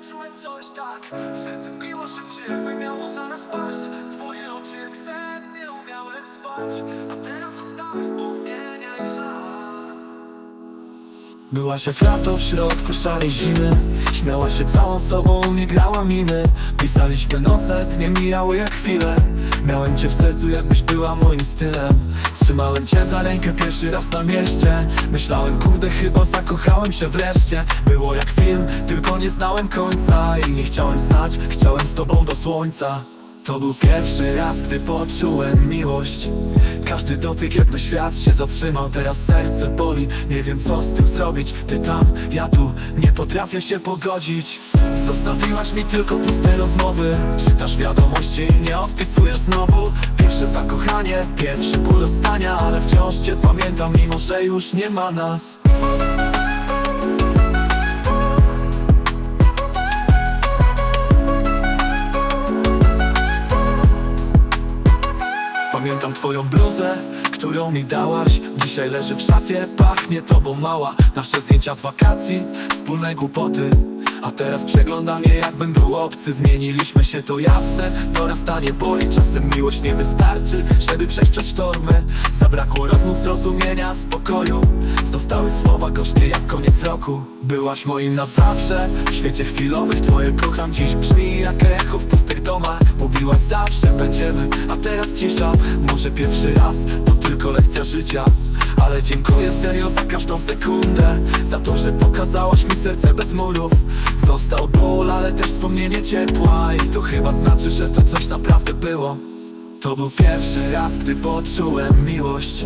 poczułem coś tak. Serce biło szybciej, jakby miało zaraz paść. Twoje oczy jak sen, nie umiałem spać Byłaś jak lato w środku szarej zimy. Śmiała się całą sobą, nie grała miny. Pisaliśmy noce, dnie mijały jak chwile. Miałem cię w sercu, jakbyś była moim stylem. Trzymałem cię za rękę pierwszy raz na mieście. Myślałem, kurde, chyba zakochałem się wreszcie. Było jak film, tylko nie znałem końca I nie chciałem znać, chciałem z tobą do słońca to był pierwszy raz, gdy poczułem miłość. Każdy dotyk jakby świat się zatrzymał. Teraz serce boli, nie wiem co z tym zrobić. Ty tam, ja tu, nie potrafię się pogodzić. Zostawiłaś mi tylko puste rozmowy. Czytasz wiadomości, nie odpisujesz znowu. Pierwsze zakochanie, pierwszy ból rozstania Ale wciąż cię pamiętam, mimo że już nie ma nas Pamiętam twoją bluzę, którą mi dałaś. Dzisiaj leży w szafie, pachnie tobą mała. Nasze zdjęcia z wakacji, wspólne głupoty. A teraz przeglądam je jakbym był obcy. Zmieniliśmy się to jasne, dorastanie boli Czasem miłość nie wystarczy, żeby przejść przez sztormy Zabrakło rozmów, zrozumienia, spokoju. Zostały słowa gorzkie jak koniec roku. Byłaś moim na zawsze, w świecie chwilowych Twoje kocham. Dziś brzmi jak echo w zawsze będziemy, a teraz cisza. Może pierwszy raz, to tylko lekcja życia. Ale dziękuję serio za każdą sekundę. Za to, że pokazałaś mi serce bez murów. Został ból, ale też wspomnienie ciepła. I to chyba znaczy, że to coś naprawdę było to był pierwszy raz, gdy poczułem miłość.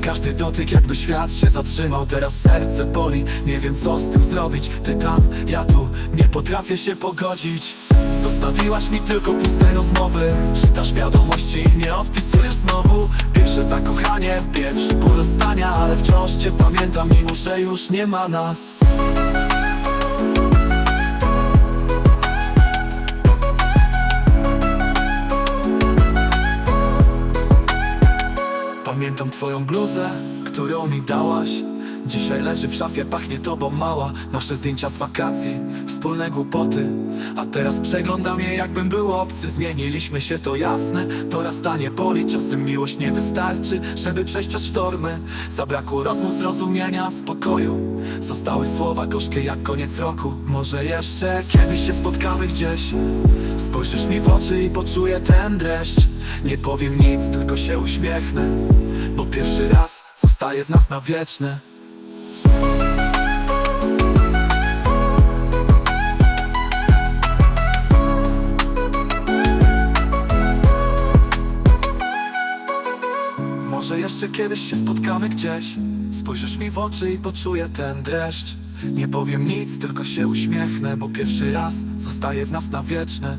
Każdy dotyk jakby świat się zatrzymał. Teraz serce boli, nie wiem co z tym zrobić. Ty tam, ja tu, nie potrafię się pogodzić. Zostawiłaś mi tylko puste rozmowy. Czytasz wiadomości i nie odpisujesz znowu. Pierwsze zakochanie, pierwszy ból rozstania Ale wciąż cię pamiętam, mimo że już nie ma nas Pamiętam twoją bluzę, którą mi dałaś. Dzisiaj leży w szafie, pachnie tobą mała. Nasze zdjęcia z wakacji, wspólne głupoty. A teraz przeglądam je jakbym był obcy. Zmieniliśmy się, to jasne, to rastanie boli Czasem miłość nie wystarczy, żeby przejść przez sztormy. Zabrakło rozmów, zrozumienia, spokoju. Zostały słowa gorzkie jak koniec roku. Może jeszcze kiedyś się spotkamy gdzieś? Spojrzysz mi w oczy i poczuję ten dreszcz. Nie powiem nic, tylko się uśmiechnę Bo pierwszy raz zostaje w nas na wieczne. Może jeszcze kiedyś się spotkamy gdzieś. Spojrzysz mi w oczy i poczuję ten dreszcz Nie powiem nic, tylko się uśmiechnę Bo pierwszy raz zostaje w nas na wieczne